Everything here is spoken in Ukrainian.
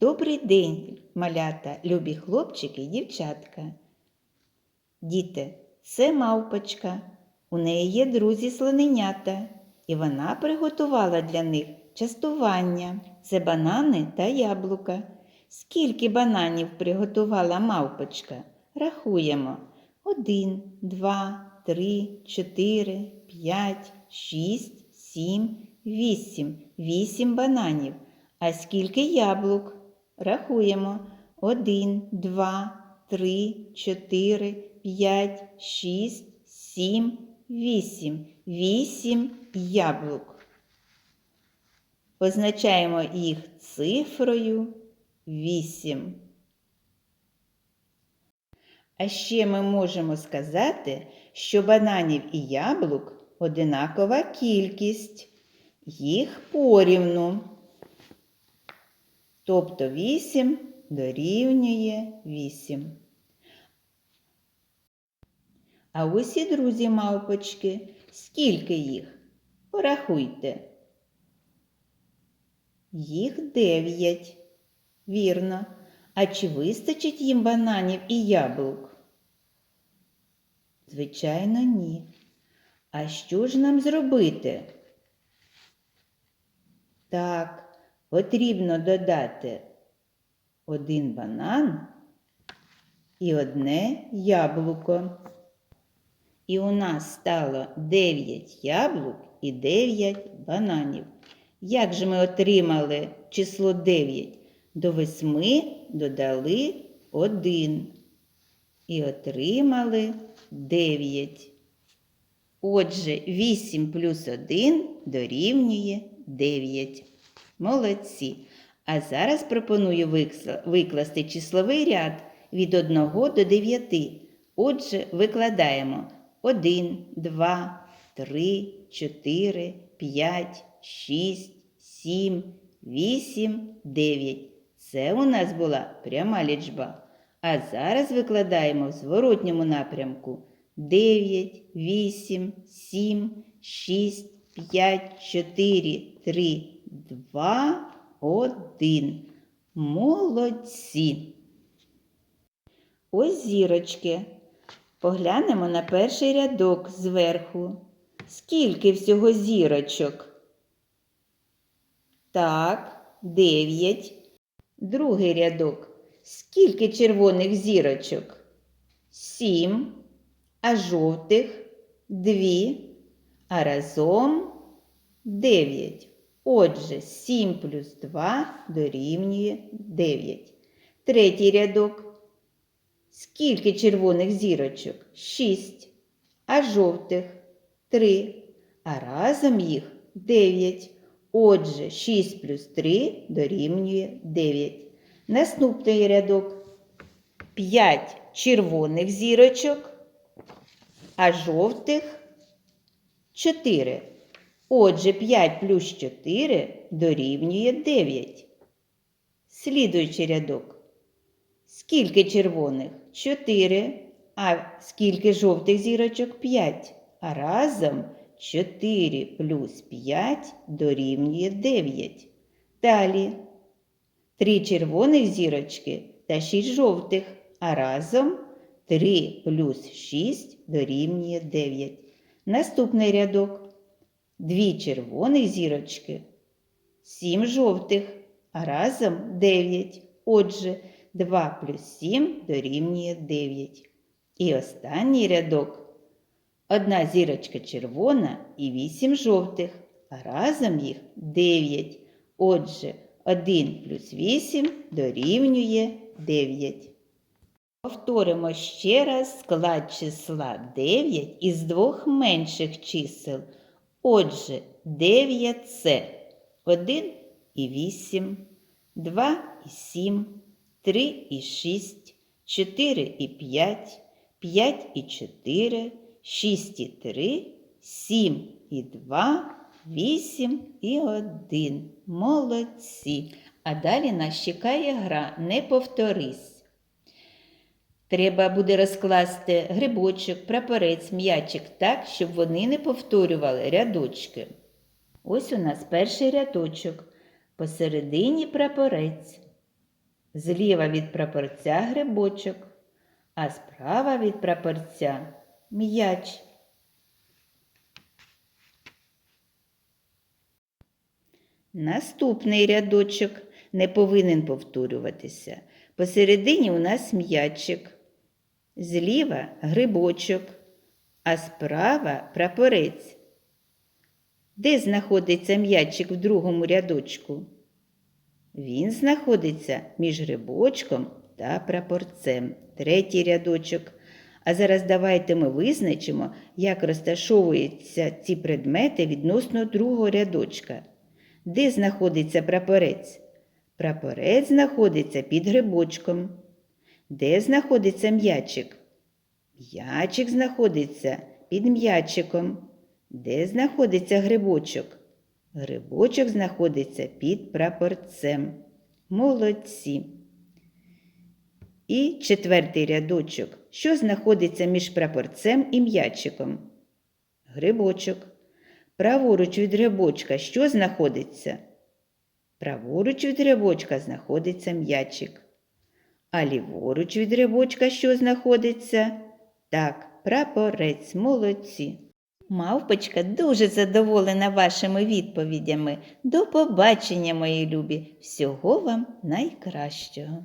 Добрий день, малята, любі хлопчики і дівчатка. Діти, це мавпочка. У неї є друзі слоненята, і вона приготувала для них частування. Це банани та яблука. Скільки бананів приготувала мавпочка? Рахуємо. Один, два, три, чотири, п'ять, шість, сім, вісім. Вісім бананів. А скільки яблук? Рахуємо. Один, два, три, чотири, п'ять, шість, сім, вісім. Вісім яблук. Позначаємо їх цифрою вісім. А ще ми можемо сказати, що бананів і яблук одинакова кількість, їх порівну. Тобто 8 дорівнює 8. А ось і друзі мавпочки. Скільки їх? Порахуйте. Їх 9. Вірно. А чи вистачить їм бананів і яблук? Звичайно, ні. А що ж нам зробити? Так, потрібно додати один банан і одне яблуко. І у нас стало 9 яблук і 9 бананів. Як же ми отримали число 9? До 8 додали 1 і отримали 9. Отже, 8 плюс 1 дорівнює 9. Молодці. А зараз пропоную викласти числовий ряд від 1 до 9. Отже, викладаємо 1, 2, 3, 4, 5, 6, 7, 8, 9. Це у нас була пряма лічба. А зараз викладаємо в зворотньому напрямку 9, 8, 7, 6, 5, 4, 3, 2, 1. Молодці. Ось зірочки. Поглянемо на перший рядок зверху. Скільки всього зірочок? Так, 9. Другий рядок. Скільки червоних зірочок? Сім. А жовтих дві. А разом дев'ять. Отже, 7 плюс 2 дорівнює 9. Третій рядок. Скільки червоних зірочок? 6. А жовтих 3. А разом їх 9. Отже, 6 плюс 3 дорівнює 9. Наступний рядок. 5 червоних зірочок, а жовтих 4. Отже, 5 плюс 4 дорівнює 9. Слідуючий рядок. Скільки червоних? 4. А скільки жовтих зірочок? 5. А разом 4 плюс 5 дорівнює 9. Далі. 3 червоних зірочки та 6 жовтих. А разом 3 плюс 6 дорівнює 9. Наступний рядок. Дві червоних зірочки, сім жовтих, а разом 9. Отже, 2 плюс 7 дорівнює 9. І останній рядок. Одна зірочка червона і 8 жовтих, а разом їх 9. Отже, 1 плюс 8 дорівнює 9. Повторимо ще раз склад числа 9 із двох менших чисел. Отже, 9 це 1 і 8, 2 і 7, 3 і 6, 4 і 5, 5 і 4, 6 і 3, 7 і 2, 8 і 1. Молодці. А далі нас чекає гра Не повторись. Треба буде розкласти грибочок, прапорець, м'ячик так, щоб вони не повторювали рядочки. Ось у нас перший рядочок. Посередині прапорець. Зліва від прапорця грибочок, а справа від прапорця м'яч. Наступний рядочок не повинен повторюватися. Посередині у нас м'ячик, зліва грибочок, а справа прапорець. Де знаходиться м'ячик в другому рядочку? Він знаходиться між грибочком та прапорцем. Третій рядочок. А зараз давайте ми визначимо, як розташовуються ці предмети відносно другого рядочка. Де знаходиться прапорець? Прапорець знаходиться під грибочком. Де знаходиться м'ячик? М'ячик знаходиться під м'ячиком. Де знаходиться грибочок? Грибочок знаходиться під прапорцем. Молодці. І четвертий рядочок. Що знаходиться між прапорцем і м'ячиком? Грибочок. Праворуч від грибочка що знаходиться? Праворуч від грибочка знаходиться м'ячик. А ліворуч від рибочка що знаходиться? Так, прапорець, молодці. Мавпочка дуже задоволена вашими відповідями. До побачення, мої любі. Всього вам найкращого.